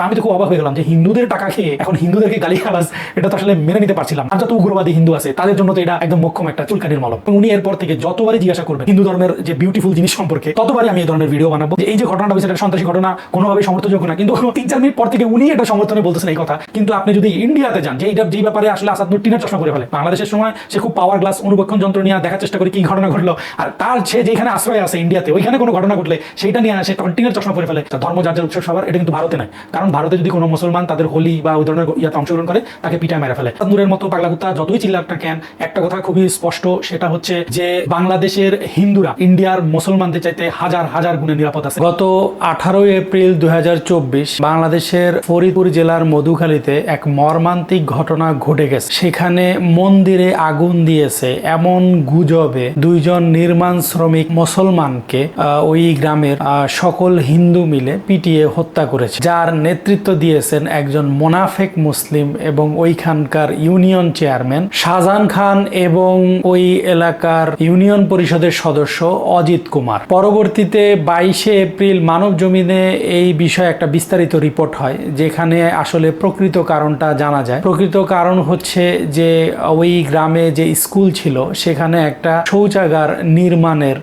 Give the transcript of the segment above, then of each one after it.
তো আমি তো খুব অবাক হয়ে গেলাম যে হিন্দুদের টাকা খেয়ে এখন হিন্দুদেরকে গালি খালাস এটা তো আসলে মেনে নিতে পারছিলাম। আর যত উগ্রবাদী হিন্দু আছে, তাদের জন্য তো এটা একদম মোক্ষম একটা চুলকানির মলম। উনি এরপর থেকে যতবারই জিজ্ঞাসা করবেন হিন্দু ধর্মের যে বিউটিফুল জিনিস সম্পর্কে, ততবারই আমি এই ধরনের ভিডিও বানাবো। যে এই যে ঘটনাটা হয়েছে, এটা সন্ত্রাসী ঘটনা কোনোভাবে সমর্থনযোগ্য না। কিন্তু তিন চার মিনিট পর থেকে উনি এটা সমর্থনে বলতেছেন এই কথা। কিন্তু আপনি যদি ইন্ডিয়াতে যান, যে এইটা যেই ব্যাপারে আসলে আসাদ নুর টিনের চশমা করে ফেলে, বাংলাদেশের সময় সে খুব পাওয়ার গ্লাস অনুবক্ষণ যন্ত্র নিয়ে দেখার চেষ্টা করে কি ঘটনা ঘটলো। আর তার সে যেখানে আশ্রয় আছে ইন্ডিয়াতে ওইখানে কোনো ঘটনা ঘটলে সেটা নিয়ে সে টিনের চশমা করে ফেলে। ধর্ম যার উৎসব সবার, এটা কিন্তু ভারতে নাই। কারণ ভারতে যদি কোনো মুসলমান তাদের হোলি বা ওই ধরনের ইয়াতে অংশগ্রহণ করে, তাকে পিটায় মেরে ফেলে। নূরের মতো পাগলা কুত্তা যতই চিল্লাক কেন, একটা কথা খুবই স্পষ্ট, সেটা হচ্ছে যে বাংলাদেশের হিন্দুরা, ইন্ডিয়ার মুসলমানদের চাইতে হাজার হাজার গুণে নিরাপদ আছে। গত আঠারোই এপ্রিল দুই বাংলাদেশের ফরিদপুর জেলার মধুখালীতে এক মর্মান্তিক ঘটনা ঘটে গেছে। সেখানে মন্দিরে আগুন দিয়েছে এমন গুজবে দুইজন নির্মাণ শ্রমিক মুসলমানকে ওই গ্রামের সকল হিন্দু মিলে পিটিয়ে হত্যা করেছে, যার নেতৃত্ব দিয়েছেন একজন মোনাফেক মুসলিম এবং ওইখানকার ইউনিয়ন চেয়ারম্যান। শাহজাহান খান এবং ওই এলাকার ইউনিয়ন পরিষদের সদস্য অজিত কুমার। পরবর্তীতে বাইশে এপ্রিল মানব জমিনে এই বিষয়ে একটা বিস্তারিত রিপোর্ট হয়, যেখানে আসলে প্রকৃত কারণটা জানা যায়। প্রকৃত কারণ হচ্ছে যে ওই গ্রামে যে স্কুল ছিল, সেখানে একটা শৌচাগার নির্মাণের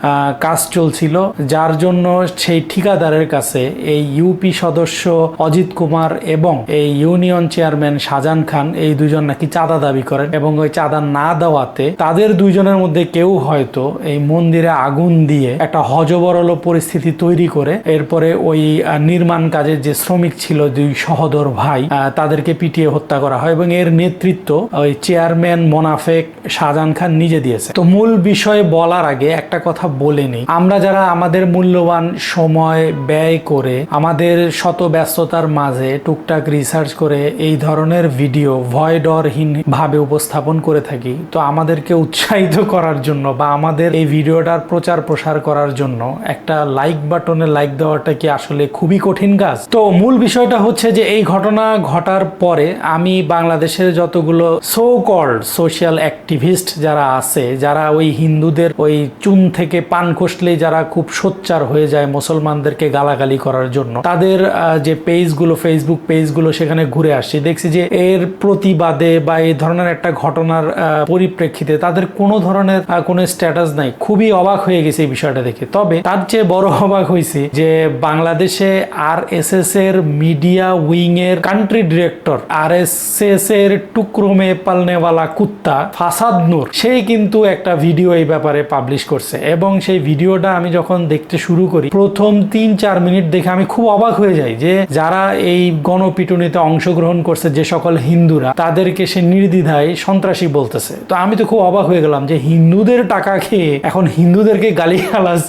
কাজ চলছিল, যার জন্য সেই ঠিকাদারের কাছে এই ইউপি সদস্য অজিত কুমার এবং এই ইউনিয়ন চেয়ারম্যান শাহজাহান খান এই দুজন নাকি চাঁদা দাবি করেন এবং ওই চাঁদা না দেওয়াতে তাদের দুইজনের মধ্যে কেউ হয়তো এই মন্দিরে আগুন দিয়ে একটা হজবরল পরিস্থিতি তৈরি করে এরপরে ওই নির্মাণ কাজের যে শ্রমিক ছিল দুই সহদর ভাই তাদেরকে পিটিয়ে হত্যা করা হয় এবং এর নেতৃত্ব ওই চেয়ারম্যান মোনাফেক শাহজাহান খান নিজে দিয়েছে। তো মূল বিষয়ে বলার আগে একটা কথা বলে নিই। আমরা যারা আমাদের মূল্যবান সময় ব্যয় করে আমাদের শত ব্যস্ততার মাঝে টুকটাক রিসার্চ করে এই ধরনের ভিডিও ভয় ডরহীন ভাবে উপস্থাপন করে থাকি। তো আমাদেরকে উৎসাহিত করার জন্য বা আমাদের এই ভিডিওটার প্রচার প্রসার করার জন্য একটা লাইক বাটনে লাইক দেওয়াটা কি আসলে খুবই কঠিন কাজ? তো মূল বিষয়টা হচ্ছে যে এই ঘটনা ঘটার পরে আমি বাংলাদেশের যতগুলো সো কল্ড সোশ্যাল অ্যাক্টিভিস্ট যারা আছে, যারা ওই হিন্দুদের ওই চুন থেকে পান খসলেই যারা খুব সোচ্চার হয়ে যায় মুসলমানদেরকে গালাগালি করার জন্য, তাদের যে পেজগুলো ফেসবুক পেজগুলো সেখানে ঘুরে আসছি। দেখছি যে এর প্রতিবাদে বা এই ধরনের একটা ঘটনার পরিপ্রেক্ষিতে তাদের কোনো ধরনের কোনো স্ট্যাটাস নাই। খুবই অবাক হয়ে গেছে এই বিষয়টা দেখে। তবে তার চেয়ে বড় অবাক হয়েছি যে বাংলাদেশে আর এস এস এর মিডিয়া উইং এর country director R S S এর টুকরো মে পালনেওয়ালা কুত্তা ফাসাদ নূর, সেই কিন্তু একটা ভিডিও এই ব্যাপারে পাবলিশ করছে। এবং সেই ভিডিওটা আমি যখন দেখতে শুরু করি, প্রথম তিন চার মিনিট দেখে আমি খুব অবাক হয়ে যাই যে যারা এই গণপিটুনিতে অংশগ্রহণ করছে যে সকল হিন্দুরা, তাদেরকে সে নির্দ্বিধায় সন্ত্রাসী বলতেছে। তো আমি তো খুব অবাক হয়ে গেলাম যে হিন্দুদের টাকা খেয়ে এখন হিন্দুদেরকে গালি গালাজ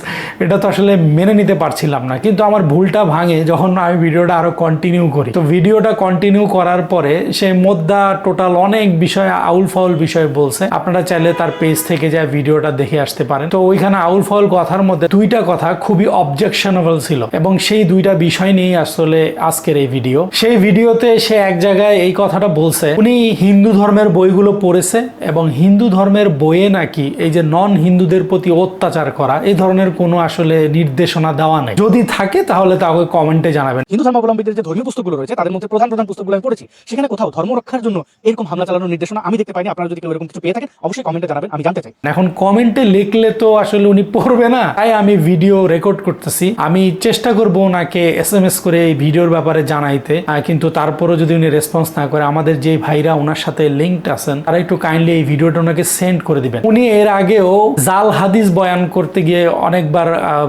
এটা তো আসলে মেনে নিতে পারছিলাম না। কিন্তু আমার ভুলটা ভাঙে যখন আমি ভিডিওটা আরও কন্টিনিউ করি। তো ভিডিওটা কন্টিনিউ করার পরে সে মোদ্দা টোটাল অনেক বিষয় আউল ফাউল বিষয় বলছে। আপনারা চাইলে তার পেজ থেকে যা ভিডিওটা দেখে আসতে পারেন। তো ওইখানে আউল ফাউল কথার মধ্যে দুইটা কথা খুবই অবজেকশনেবল ছিল এবং সেই দুইটা বিষয় নিয়েই আসলে আজকের এই ভিডিও। সেই ভিডিওতে সে এক জায়গায় এই কথাটা বলছে উনি হিন্দু ধর্মের বইগুলো পড়েছে এবং হিন্দু ধর্মের বইয়ে নাকি এই যে নন হিন্দুদের প্রতি অত্যাচার করা এই ধরনের কোনো আসলে নির্দেশনা দেওয়া নেই। যদি থাকে তাহলে তাকে কমেন্টে জানাবেন। হিন্দু ধর্মাবলম্বীদের যে ধর্মীয় পুস্তকগুলো রয়েছে তাদের মধ্যে প্রধান প্রধান পুস্তকগুলো আমি পড়েছি। সেখানে কোথাও ধর্ম রক্ষার জন্য এরকম হামলা চালানোর নির্দেশনা আমি দেখতে পাইনি। আপনারা যদি কেউ এরকম কিছু পেয়ে থাকেন অবশ্যই কমেন্টে জানাবেন আমি জানতে চাই। এখন কমেন্টে লিখলে তো আসলে উনি পড়বে না। তাই আমি ভিডিও রেকর্ড করতেছি। আমি চেষ্টা করব ওনাকে এস এম এস করে এই ভিডিওর ব্যাপারে জানাইতে কিন্তু তারপরও যদি উনি রেসপন্স না করে, আমাদের যে ভাইরা ওনার সাথে লিঙ্কড আছেন, তারা একটু কাইন্ডলি এই ভিডিওটা ওনাকে সেন্ড করে দিবেন। উনি এর আগেও জাল হাদিস বয়ান করতে গিয়ে অনেকবার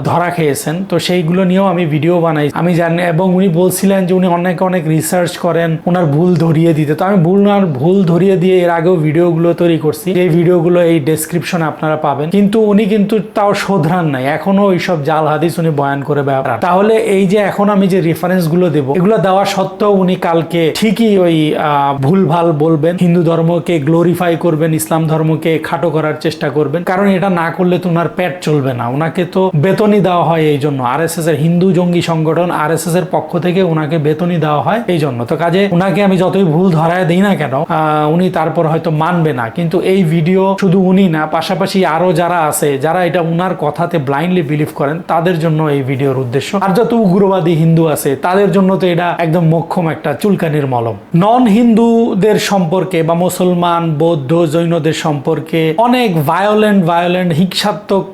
ধরা খেয়েছেন। তো সেইগুলো নিয়েও আমি ভিডিও বানাই। আমি জানি, এবং উনি বলছিলেন যে উনি অনেক অনেক রিসার্চ করেন ওনার ভুল ধরিয়ে দিতে। তো আমি ভুল না, ভুল ধরিয়ে দিয়ে এর আগেও ভিডিওগুলো তৈরি করছি। এই ভিডিওগুলো এই ডেসক্রিপশনে আপনারা পাবেন। কিন্তু উনি কিন্তু তাও শোধরান নাই। এখনও ওইসব জাল হাদিস উনি বয়ান করে বেড়ান। তাহলে এই যে এখন আমি যে রেফারেন্সগুলো দেবো এগুলো দেওয়া সত্ত্বেও উনি কালকে ঠিকই ওই ভুল ভালো বলবেন। হিন্দু ধর্মকে গ্লোরিফাই করবেন, ইসলাম ধর্মকে খাটো করার চেষ্টা করবেন। কারণ এটা না করলে তো ওনার পেট চলবে না। ওনাকে তো বেতনই দেওয়া হয় এই জন্য। আর এস এস এর হিন্দু জঙ্গি সংগঠন আর এস এস এর পক্ষ থেকে ওনাকে বেতনই দেওয়া হয় এই জন্য। তো কাজে ওনাকে আমি যতই ভুল ধরায় দিই না কেন উনি তারপর হয়তো মানবে না। কিন্তু এই ভিডিও শুধু উনি না, পাশাপাশি আরও যারা আছে, যারা এটা উনার কথাতে ব্লাইন্ডলি বিলিভ করেন, তাদের জন্য এই ভিডিওর উদ্দেশ্য। আর যত উগ্রবাদী হিন্দু আছে, তাদের জন্য তো এটা একদম মোক্ষম একটা চুলকানির মলম। নন হিন্দুদের সম্পর্কে বা মুসলমান, বৌদ্ধ, জৈনদের সম্পর্কে অনেক ভায়োলেন্ট ভায়োলেন্ট হিংসাত্মক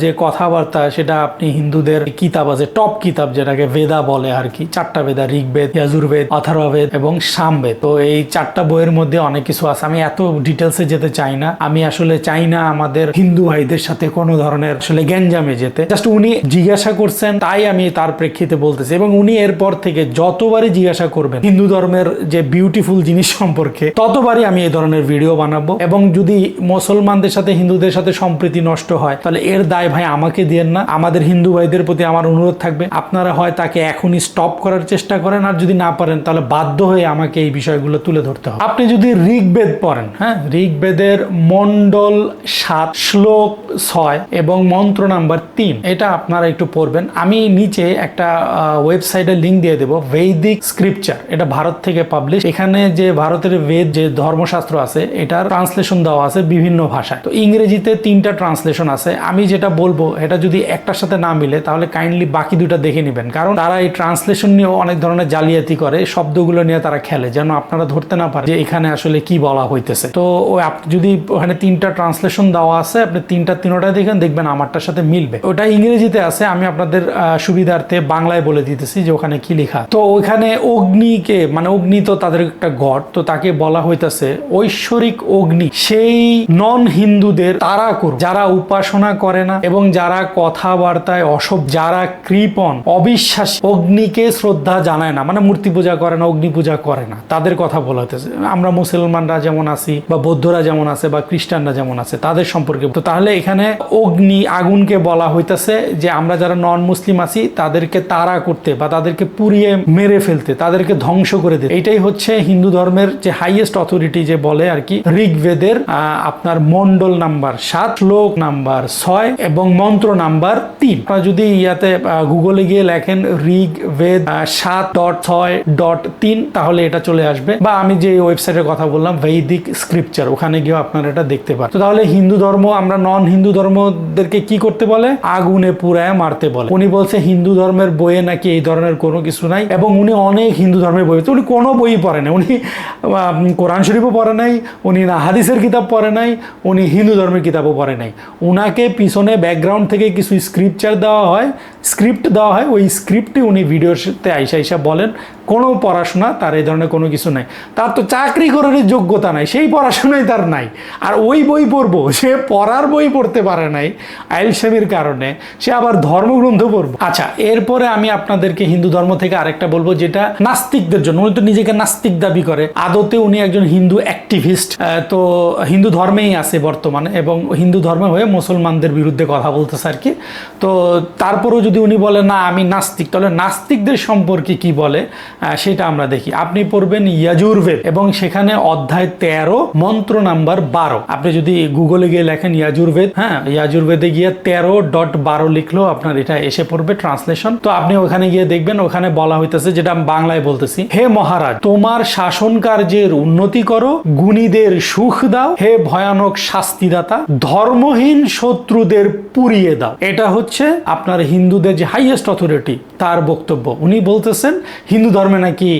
যে কথাবার্তা, সেটা আপনি হিন্দুদের কিতাব আছে টপ কিতাব যেটাকে বেদা বলে আর কি। চারটা বেদা ঋগ্বেদ, ইয়াজুর্বেদ, অথর্ববেদ এবং সামবেদ। তো এই চারটা বইয়ের মধ্যে অনেক কিছু আছে। আমি এত ডিটেলসে যেতে চাই না। আমি আসলে চাই না আমাদের হিন্দু ভাইদের সাথে কোনো ধরনের আসলে গ্যাঞ্জামে যেতে। জাস্ট উনি জিজ্ঞাসা করছেন, তাই আমি তার প্রেক্ষিতে বলতেছি এবং উনি এরপর থেকে যতবারই জিজ্ঞাসা করবেন হিন্দু ধর্মের যে বিউটিফুল জিনিস সম্পর্কে, ততবারই আমি এই ধরনের ভিডিও বানাবো। এবং যদি মুসলমানদের সাথে, হিন্দুদের সাথে সম্প্রীতি নষ্ট হয়, তাহলে এর দায় ভাই আমাকে দিয়েন না। আমাদের হিন্দু ভাইদের প্রতি আমার অনুরোধ থাকবে। আপনারা হয় তাকে এখনই স্টপ করার চেষ্টা করেন, আর যদি না পারেন, তাহলে বাধ্য হয়ে আমাকে এই বিষয়গুলো তুলে ধরতে হবে। আপনি যদি ঋগ্বেদ পড়েন হ্যাঁ? ঋগ্বেদের মন্ডল সাত, শ্লোক ছয় এবং মন্ত্র নাম্বার তিন, এটা আপনারা একটু পড়বেন। আমি নিচে একটা ওয়েবসাইটের লিঙ্ক দিয়ে দেবো। বৈদিক স্ক্রিপচার এটা ভারত থেকে পাবলিশ এখানে যে ভারতের বেদ যে ধর্মশাস্ত্র আছে, এটার ট্রান্সলেশন দেওয়া আছে বিভিন্ন ভাষায়। তো ইংরেজিতে তিনটা ট্রান্সলেশন আছে। আমি যেটা বলব, এটা যদি একটার সাথে না মিলে, তাহলে কাইন্ডলি বাকি দুটা দেখে নেবেন। কারণ তারা এই ট্রান্সলেশন নিয়েও অনেক ধরনের জালিয়াতি করে, শব্দগুলো নিয়ে তারা খেলে, যেন আপনারা ধরতে না পারে যে এখানে আসলে কি বলা হইতেছে। তো আপনি যদি ওখানে তিনটা ট্রান্সলেশন দেওয়া আছে, আপনি তিনটা তিনোটা দেখেন, দেখবেন আমারটার সাথে মিলবে। ওটা ইংরেজিতে আছে, আমি আপনাদের সুবিধার্থে বাংলায় বলে দিতেছি যে ওখানে কি লেখা তো ওইখানে অগ্নিকে মানে অগ্নি তো তাদের একটা গড, তো তাকে বলা হইতাছে ঐশ্বরিক অগ্নি। সেই নন হিন্দুদের তারা করুক, যারা উপাসনা করে না এবং যারা কথাবার্তায় অসব, যারা কৃপণ, অবিশ্বাস, অগ্নিকে শ্রদ্ধা জানায় না মানে মূর্তি পূজা করে না, অগ্নি পূজা করে না, তাদের কথা বলা হইতেছে। আমরা মুসলমানরা যেমন আছি, বা বৌদ্ধরা যেমন আছে, বা খ্রিস্টানরা যেমন আছে, তাদের সম্পর্কে। তো তাহলে এখানে অগ্নি আগুনকে বলা হইতাছে যে আমরা যারা নন মুসলিম আছি, তাদেরকে তারা করতে বা তাদেরকে পুড়িয়ে মেরে ফেলতে, তাদেরকে ধ্বংস করে দিতে। এটাই হচ্ছে হিন্দু ধর্মের যে হাইয়েস্ট অথরিটি যে বলে আর কি, ঋগ্বেদের আপনার মন্ডল নাম্বার সাত, শ্লোক নাম্বার ছয় এবং মন্ত্র নাম্বার তিন। আপনারা যদি ইয়াতে গুগলে গিয়ে লেখেন ঋগ বেদ সাত ডট ছয় ডট তিন, তাহলে এটা চলে আসবে। বা আমি যে ওয়েবসাইটের কথা বললাম বৈদিক স্ক্রিপচার ওখানে গিয়ে আপনারা এটা দেখতে পারেন। তো তাহলে হিন্দু ধর্ম, আমরা নন হিন্দু ধর্মদেরকে কি করতে বলে? আগুনে পুরায় মারতে বলে। উনি বলছে হিন্দু ধর্মের বইয়ে নাকি এই ধরনের কোনো কিছু নাই। এবং উনি অনেক হিন্দু ধর্মের বই উনি কোনো বই পড়ে নাই। উনি কোরআন শরীফও পড়ে নাই, উনি না হাদিসের কিতাব পড়ে নাই, উনি হিন্দু ধর্মের কিতাবও পড়ে নাই। উনাকে পিছনে ব্যাকগ্রাউন্ড থেকে কিছু স্ক্রিপচার দেওয়া হয় স্ক্রিপ্ট দেওয়া হয়। ওই স্ক্রিপ্টে উনি ভিডিওতে আইসা আইসা বলেন। কোনো পড়াশোনা তার এই ধরনের কোনো কিছু নাই। তার তো চাকরি করার যোগ্যতা নাই, সেই পড়াশোনাই তার নাই। আর ওই বই পড়ব, সে পড়ার বই পড়তে পারে নাই আইল আইলসেমির কারণে, সে আবার ধর্মগ্রন্থ পড়ব। আচ্ছা এরপরে আমি আপনাদেরকে হিন্দু ধর্ম থেকে আরেকটা বলব, যেটা নাস্তিকদের জন্য, উনি তো নিজেকে নাস্তিক দাবি করে। আদতে উনি একজন হিন্দু অ্যাক্টিভিস্ট তো হিন্দু ধর্মেই আছে বর্তমানে, এবং হিন্দু ধর্মে হয়ে মুসলমানদের বিরুদ্ধে কথা বলতেছে আর কি। তো তারপরেও যদি উনি বলে, না, আমি নাস্তিক তাহলে নাস্তিকদের সম্পর্কে কি বলে? সেটা আমরা দেখি। আপনি পড়বেন ইয়াজুর্বেদ এবং সেখানে অধ্যায় তেরো, মন্ত্র নাম্বার বারো। আপনি যদি গুগলে গিয়ে লেখেন ইয়াজুর্বেদ হ্যাঁ ইয়াজুর্বেদে গিয়ে তেরো ডট বারো লিখলেও আপনার এটা এসে পড়বে, ট্রান্সলেশন। তো আপনি ওখানে গিয়ে দেখবেন, ওখানে বলা হইতেছে যেটা আমি বাংলায় বলতেছি, হে মহারাজ, তোমার শাসন কার্যের উন্নতি করো, গুণীদের সুখ দাও, হে ভয়ানক শাস্তিদাতা, ধর্মহীন শত্রুদের পুড়িয়ে দাও। এটা হচ্ছে আপনার হিন্দুদের যে হাইয়েস্ট অথরিটি তার বক্তব্য। উনি বলতেছেন হিন্দু ধর্মে নাকি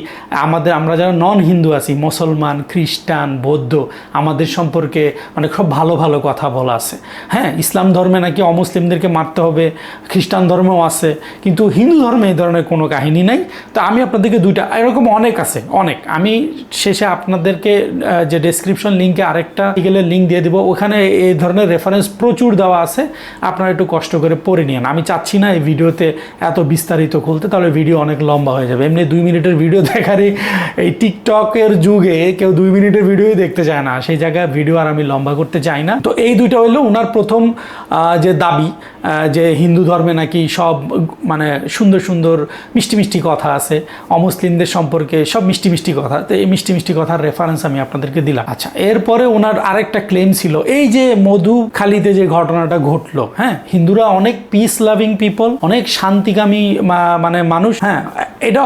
আমাদের, আমরা যারা নন হিন্দু আছি, মুসলমান, খ্রিস্টান, বৌদ্ধ, আমাদের সম্পর্কে অনেক খুব ভালো ভালো কথা বলা আছে। হ্যাঁ ইসলাম ধর্মে নাকি অমুসলিমদেরকে মারতে হবে, খ্রিস্টান ধর্মেও আছে, কিন্তু হিন্দু ধর্মে এই ধরনের কোনো কাহিনী নাই। তো আমি আপনাদেরকে দুইটা, এরকম অনেক আছে, অনেক। আমি শেষে আপনাদেরকে যে ডেসক্রিপশন লিঙ্কে আরেকটা আর্টিকেলের লিঙ্ক দিয়ে দিব, ওখানে এই ধরনের রেফারেন্স প্রচুর দেওয়া আছে। আপনারা একটু কষ্ট করে পড়ে নিন আমি চাচ্ছি না এই ভিডিওতে এত বিস্তারিত খুলতে, তাহলে ভিডিও অনেক লম্বা হয়ে যাবে। এমনি দুই মিনিটের ভিডিও দেখারই এই টিকটকের যুগে কেউ দুই মিনিটের ভিডিওই দেখতে চায় না। সেই জায়গায় ভিডিও আর আমি লম্বা করতে চাই না। তো এই দুইটা হলো ওনার প্রথম যে দাবি যে হিন্দু ধর্মে নাকি সব মানে সুন্দর সুন্দর মিষ্টি মিষ্টি কথা আছে, অমুসলিমদের সম্পর্কে সব মিষ্টি মিষ্টি কথা। তো এই মিষ্টি মিষ্টি কথার রেফারেন্স আমি আপনাদেরকে দিলাম। আচ্ছা এরপরে ওনার আরেকটা ক্লেম ছিল। এই যে মধু খালিতে যে ঘটনাটা ঘটলো হ্যাঁ হিন্দুরা অনেক পিস লাভিং পিপল অনেক শান্তিকামী মানে মানুষ হ্যাঁ এটা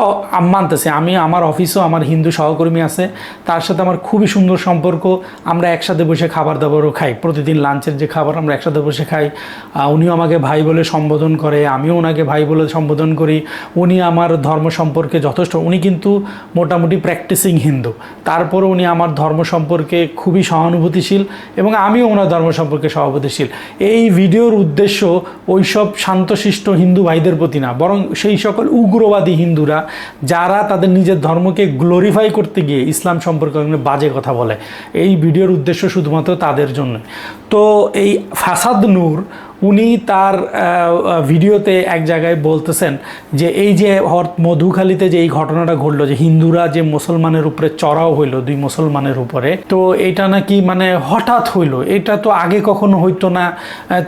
মানতেছি। আমি আমার অফিসেও আমার হিন্দু সহকর্মী আছে, তার সাথে আমার খুবই সুন্দর সম্পর্ক। আমরা একসাথে বসে খাবার দাবারও খাই। প্রতিদিন লাঞ্চের যে খাবার আমরা একসাথে বসে খাই উনিও আমাকে ভাই বলে সম্বোধন করে, আমিও ওনাকে ভাই বলে সম্বোধন করি। উনি আমার ধর্ম সম্পর্কে যথেষ্ট, উনি কিন্তু মোটামুটি প্র্যাকটিসিং হিন্দু। তারপরে উনি আমার ধর্ম সম্পর্কে খুবই সহানুভূতিশীল এবং আমিও ওনার ধর্ম সম্পর্কে সহানুভূতিশীল। এই ভিডিওর উদ্দেশ্য ওইসব শান্তশিষ্ট হিন্দু ভাইদের প্রতি না, বরং সেই সকল উগ্রবাদী হিন্দুরা, যারা তাদের নিজের ধর্মকে গ্লোরিফাই করতে গিয়ে ইসলাম সম্পর্কে বাজে কথা বলে। এই ভিডিওর উদ্দেশ্য শুধুমাত্র তাদের জন্য তো এই ফাসাদ নূর উনি তার ভিডিওতে এক জায়গায় বলতেছেন যে এই যে মধুখালীতে যে এই ঘটনাটা ঘটলো, যে হিন্দুরা যে মুসলমানের উপরে চড়াও হইল, দুই মুসলমানের উপরে, তো এটা নাকি মানে হঠাৎ হইল? এটা তো আগে কখনো হইতো না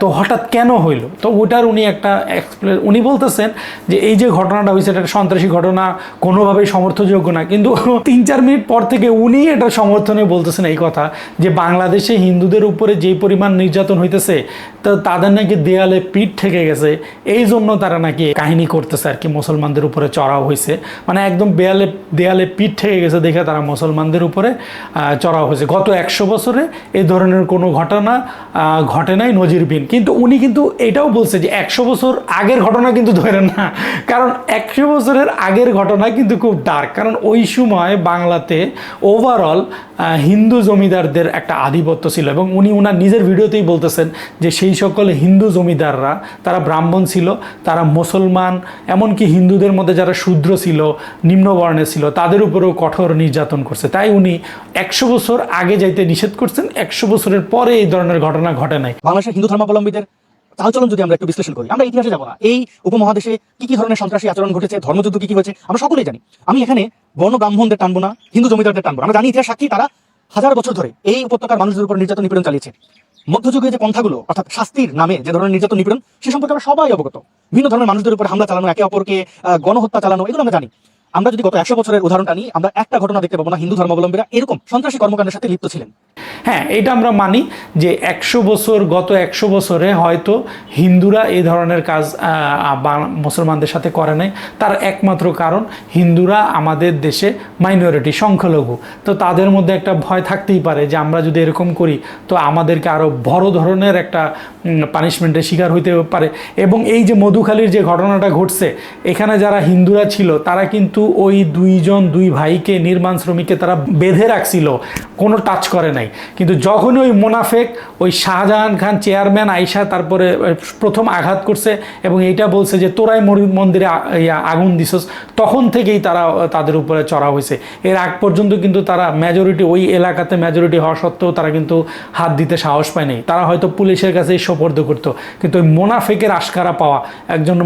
তো হঠাৎ কেন হইল? তো ওটার উনি একটা এক্সপ্লেন উনি বলতেছেন যে এই যে ঘটনাটা হয়েছে এটা সন্ত্রাসী ঘটনা, কোনোভাবেই সমর্থযোগ্য না। কিন্তু তিন চার মিনিট পর থেকে উনি এটা সমর্থনে বলতেছেন এই কথা, যে বাংলাদেশে হিন্দুদের উপরে যেই পরিমাণ নির্যাতন হইতেছে, তো তাদের নাকি দেয়ালে পিঠ ঠেকে গেছে, এই জন্য তারা নাকি কাহিনী করতেছে আর কি, মুসলমানদের উপরে চড়াও হয়েছে। মানে একদম বেয়ালে দেয়ালে পিঠ ঠেকে গেছে দেখে তারা মুসলমানদের উপরে চড়াও হয়েছে। গত একশো বছরে এই ধরনের কোনো ঘটনা ঘটে নাই নজিরবিহীন। কিন্তু উনি কিন্তু এটাও বলছে যে একশো বছর আগের ঘটনা কিন্তু ধরেন না। কারণ একশো বছরের আগের ঘটনা কিন্তু খুব ডার্ক কারণ ওই সময় বাংলাতে ওভারঅল হিন্দু জমিদারদের একটা আধিপত্য ছিল এবং উনি ওনার নিজের ভিডিওতেই বলতেছেন যে সেই সকল হিন্দু জমিদাররা, তারা ব্রাহ্মণ ছিল, তারা মুসলমান, এমনকি হিন্দুদের মধ্যে যারা শূদ্র ছিল নিম্নবর্ণে ছিল, তাদের উপরেও কঠোর নির্যাতন করছে। তাই উনি একশো বছর আগে যাইতে নিষেধ করছেন, একশো বছরের পরে এই ধরনের ঘটনা ঘটে নাই। বাংলাদেশের হিন্দু ধর্মাবলম্বীদের চালচলন যদি আমরা একটু বিশ্লেষণ করি, আমরা ইতিহাসে যাব। না এই উপমহাদেশে কি কি ধরনের সন্ত্রাসী আচরণ ঘটেছে, ধর্মযুদ্ধ কি কি হয়েছে, আমরা সকলেই জানি। আমি এখানে বর্ণ ব্রাহ্মণদের টানবো না, হিন্দু জমিদারদের টানবো আমরা জানি ইতিহাস সাক্ষী তারা হাজার বছর ধরে এই উপত্যকার মানুষদের উপর নির্যাতন নিপীড়ন চালিয়েছে। মধ্যযুগে যে পন্থাগুলো, অর্থাৎ শাস্তির নামে যে ধরনের নির্যাতন নিপীড়ন, সে সম্পর্কে আমরা সবাই অবগত। বিভিন্ন ধরনের মানুষদের উপর হামলা চালানো, একে অপরকে গণহত্যা চালানো, এগুলো আমরা জানি। আমরা যদি গত একশো বছরের উদাহরণটা নিই, আমরা একটা ঘটনা দেখতে পাবো না, হিন্দু ধর্মাবলম্বীরা এরকম সন্ত্রাসী কর্মকাণ্ডের সাথে লিপ্ত ছিলেন। হ্যাঁ এটা আমরা মানি যে একশো বছর, গত একশো বছরে হয়তো হিন্দুরা এই ধরনের কাজ মুসলমানদের সাথে করে নাই। তার একমাত্র কারণ, হিন্দুরা আমাদের দেশে মাইনরিটি, সংখ্যালঘু। তো তাদের মধ্যে একটা ভয় থাকতেই পারে যে আমরা যদি এরকম করি, তো আমাদেরকে আরও বড় ধরনের একটা পানিশমেন্টের শিকার হইতে পারে। এবং এই যে মধুখালীর যে ঘটনাটা ঘটছে, এখানে যারা হিন্দুরা ছিল, তারা কিন্তু ওই দুইজন দুই ভাইকে, নির্মাণ শ্রমিককে তারা বেঁধে রাখছিল, কোনো টাচ করে নাই। কিন্তু যখনই ওই মোনাফেক, ওই শাহজাহান খান চেয়ারম্যান আইসা তারপরে প্রথম আঘাত করছে এবং এইটা বলছে যে, তোরাই মন্দিরে আগুন দিছস। তখন থেকেই তারা তাদের উপরে চড়া হয়েছে। এর আগ পর্যন্ত কিন্তু তারা মেজরিটি ওই এলাকাতে মেজরিটি হওয়া সত্ত্বেও তারা কিন্তু হাত দিতে সাহস পায় পায়নি তারা হয়তো পুলিশের কাছে সোপর্দ করতো, কিন্তু ওই মোনাফেকের আশকারা পাওয়া, একজন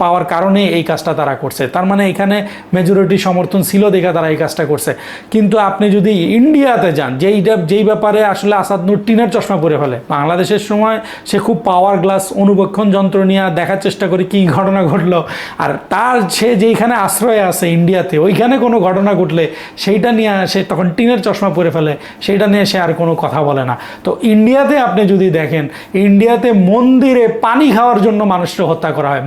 পাওয়ার কারণে এই কাজটা তারা করছে। তার মানে এখানে মেজরিটি সমর্থন ছিল দেখে তারা এই কাজটা করছে। কিন্তু আপনি যদি ইন্ডিয়াতে যান যেইটা যেই ব্যাপারে আসলে আসাদ নূর টিনের চশমা পরে ফেলে, বাংলাদেশের সময় সে খুব পাওয়ার গ্লাস অনুবক্ষণ যন্ত্র নিয়ে দেখার চেষ্টা করে কি ঘটনা ঘটলো, আর তার সে যেইখানে আশ্রয় আছে ইন্ডিয়াতে, ওইখানে কোনো ঘটনা ঘটলে সেইটা নিয়ে সে তখন টিনের চশমা পরে ফেলে, সেইটা নিয়ে সে আর কোনো কথা বলে না। তো ইন্ডিয়াতে আপনি যদি দেখেন, ইন্ডিয়াতে মন্দিরে পানি খাওয়ার জন্য মানুষকে হত্যা করা হয়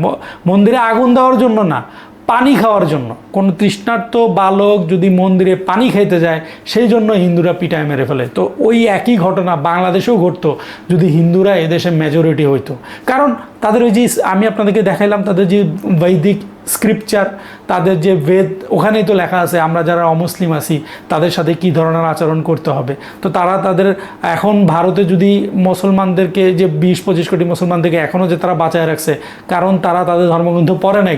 মন্দিরে আগুন দেওয়ার জন্য না পানি খাওয়ার জন্য। কোনো তৃষ্ণার্ত বালক যদি মন্দিরে পানি খাইতে যায়, সেই জন্য হিন্দুরা পিটায় মেরে ফেলে। তো ওই একই ঘটনা বাংলাদেশেও ঘটতো, যদি হিন্দুরা এদেশে মেজরিটি হইতো। কারণ তাদের ওই যে আমি আপনাদেরকে দেখাইলাম তাদের যে বৈদিক স্ক্রিপচার তাদের যে বেদ, ওখানেই তো লেখা আছে, আমরা যারা অমুসলিম আছি, তাদের সাথে কি ধরনের আচরণ করতে হবে? তো তারা তাদের, এখন ভারতে যদি মুসলমানদেরকে, যে বিশ পঁচিশ কোটি মুসলমানদেরকে এখনও যে তারা বাঁচায় রাখছে, কারণ তারা তাদের ধর্মগ্রন্থ পড়ে নাই।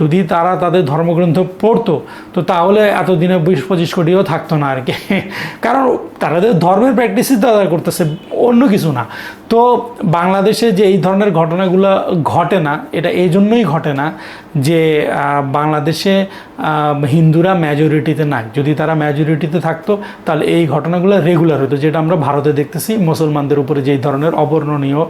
যদি তারা তাদের ধর্মগ্রন্থ পড়তো, তো তাহলে এতদিনে বিশ পঁচিশ কোটিও থাকতো না আর কি। কারণ তাদের ধর্মের প্র্যাকটিসই তারা করতেছে, অন্য কিছু না। তো বাংলাদেশে যে এই ধরনের ঘটনাগুলো ঘটে না এটা এই জন্যই ঘটে না। যে বাংলাদেশে হিন্দুরা মেজরিটিতে নাই। যদি তারা মেজরিটিতে থাকতো, তাহলে এই ঘটনাগুলো রেগুলার হতো, যেটা আমরা ভারতে দেখতেছি, মুসলমানদের উপরে যেই ধরনের অবর্ণনীয়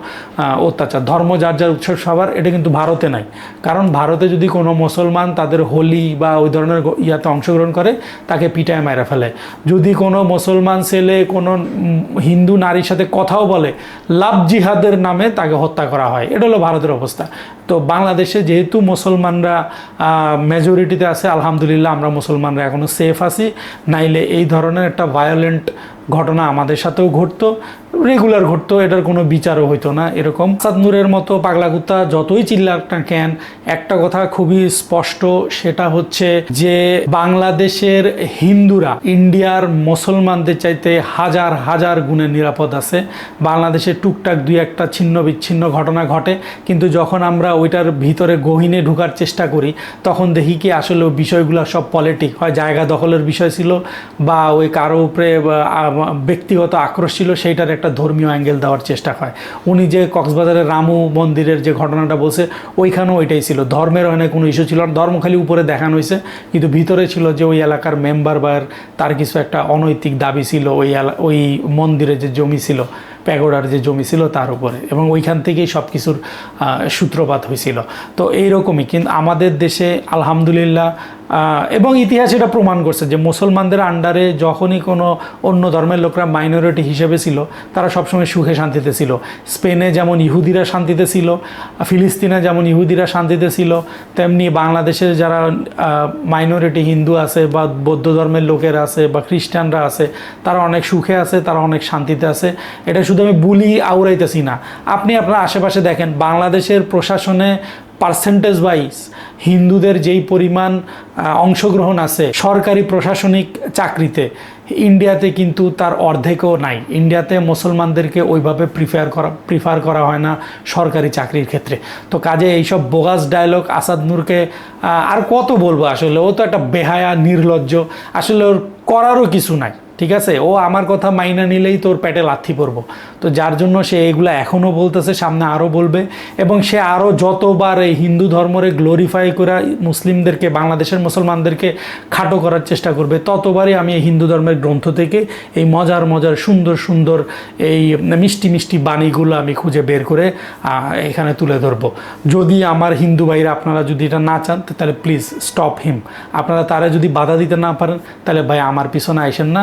অত্যাচার। ধর্ম, যার যার উৎসব, সবার, এটা কিন্তু ভারতে নাই। কারণ ভারতে যদি কোনো মুসলমান তাদের হোলি বা ওই ধরনের ইয়াতে অংশগ্রহণ করে, তাকে পিটায় মেরে ফেলে। যদি কোনো মুসলমান ছেলে, কোনো হিন্দু নারীর সাথে কথাও বলে, লাভ জিহাদের নামে তাকে হত্যা করা হয়। এটা হলো ভারতের অবস্থা। তো বাংলাদেশে যেহেতু মুসলমানরা মেজরিটিতে আছে, আলহামদুলিল্লাহ আমরা মুসলমানরা এখনও সেফ আছি। নাইলে এই ধরনের একটা ভায়োলেন্ট ঘটনা আমাদের সাথেও ঘটতো রেগুলার ঘটতো, এটার কোনো বিচারও হইতো না, এরকম। সাদ নূরের মতো পাগলাকুত্তা যতই চিল্লাক না কেন, একটা কথা খুবই স্পষ্ট, সেটা হচ্ছে যে বাংলাদেশের হিন্দুরা, ইন্ডিয়ার মুসলমানদের চাইতে হাজার হাজার গুণে নিরাপদ আছে। বাংলাদেশে টুকটাক দুই একটা ছিন্ন বিচ্ছিন্ন ঘটনা ঘটে, কিন্তু যখন আমরা ওইটার ভিতরে গহীনে ঢুকার চেষ্টা করি, তখন দেখি কি আসলে বিষয়গুলো সব পলিটিক হয়, জায়গা দখলের বিষয় ছিল, বা ওই কারও উপরে ব্যক্তিগত আক্রোশ ছিল, সেইটার একটা ধর্মীয় অ্যাঙ্গেল দেওয়ার চেষ্টা হয়। উনি যে কক্সবাজারের রামু মন্দিরের যে ঘটনাটা বলছে, ওইখানেও ওইটাই ছিল। ধর্মের ওখানে কোনো ইস্যু ছিল না ধর্ম খালি উপরে দেখানো হয়েছে, কিন্তু ভিতরে ছিল যে ওই এলাকার মেম্বার বা তার কিছু একটা অনৈতিক দাবি ছিল, ওই ওই মন্দিরে যে জমি ছিল। প্যাগোডার যে জমি ছিল তার উপরে এবং ওইখান থেকেই সব কিছুর সূত্রপাত হয়েছিল। তো এইরকমই, কিন্তু আমাদের দেশে আলহামদুলিল্লাহ এবং ইতিহাস এটা প্রমাণ করছে যে মুসলমানদের আন্ডারে যখনই কোনো অন্য ধর্মের লোকরা মাইনরিটি হিসেবে ছিল, তারা সবসময় সুখে শান্তিতে ছিল। স্পেনে যেমন ইহুদিরা শান্তিতে ছিল, ফিলিস্তিনে যেমন ইহুদিরা শান্তিতে ছিল, তেমনি বাংলাদেশের যারা মাইনরিটি হিন্দু আছে বা বৌদ্ধ ধর্মের লোকেরা আছে বা খ্রিস্টানরা আছে, তারা অনেক সুখে আছে, তারা অনেক শান্তিতে আছে। এটা শুধু আমি বুলি আউড়াইতেছি না। আপনি আপনার আশেপাশে দেখেন, বাংলাদেশের প্রশাসনে পার্সেন্টেজ ওয়াইজ হিন্দুদের যেই পরিমাণ অংশগ্রহণ আছে সরকারি প্রশাসনিক চাকরিতে, ইন্ডিয়াতে কিন্তু তার অর্ধেকও নাই। ইন্ডিয়াতে মুসলমানদেরকে ওইভাবে প্রিফার করা প্রিফার করা হয় না সরকারি চাকরির ক্ষেত্রে। তো কাজে এইসব বোগাস ডায়লগ আসাদ নূরকে আর কত বলব আসলে? ও তো একটা বেহায়া, নির্লজ্জ। আসলে ওর করারও কিছু নাই। ঠিক আছে? ও আমার কথা মাইনা নিলেই তোর পেটে লাথি পড়ব। তো যার জন্য সে এগুলো এখনও বলতেছে, সামনে আরও বলবে এবং সে আরও যতবার এই হিন্দু ধর্মরে গ্লোরিফাই করে মুসলিমদেরকে, বাংলাদেশের মুসলমানদেরকে খাটো করার চেষ্টা করবে, ততবারই আমি এই হিন্দু ধর্মের গ্রন্থ থেকে এই মজার মজার, সুন্দর সুন্দর এই মিষ্টি মিষ্টি বাণীগুলো আমি খুঁজে বের করে এখানে তুলে ধরবো। যদি আমার হিন্দু ভাইরা আপনারা যদি এটা না চান তাহলে প্লিজ স্টপ হিম আপনারা তারা যদি বাধা দিতে না পারেন, তাহলে ভাই আমার পিছনে আইসেন না।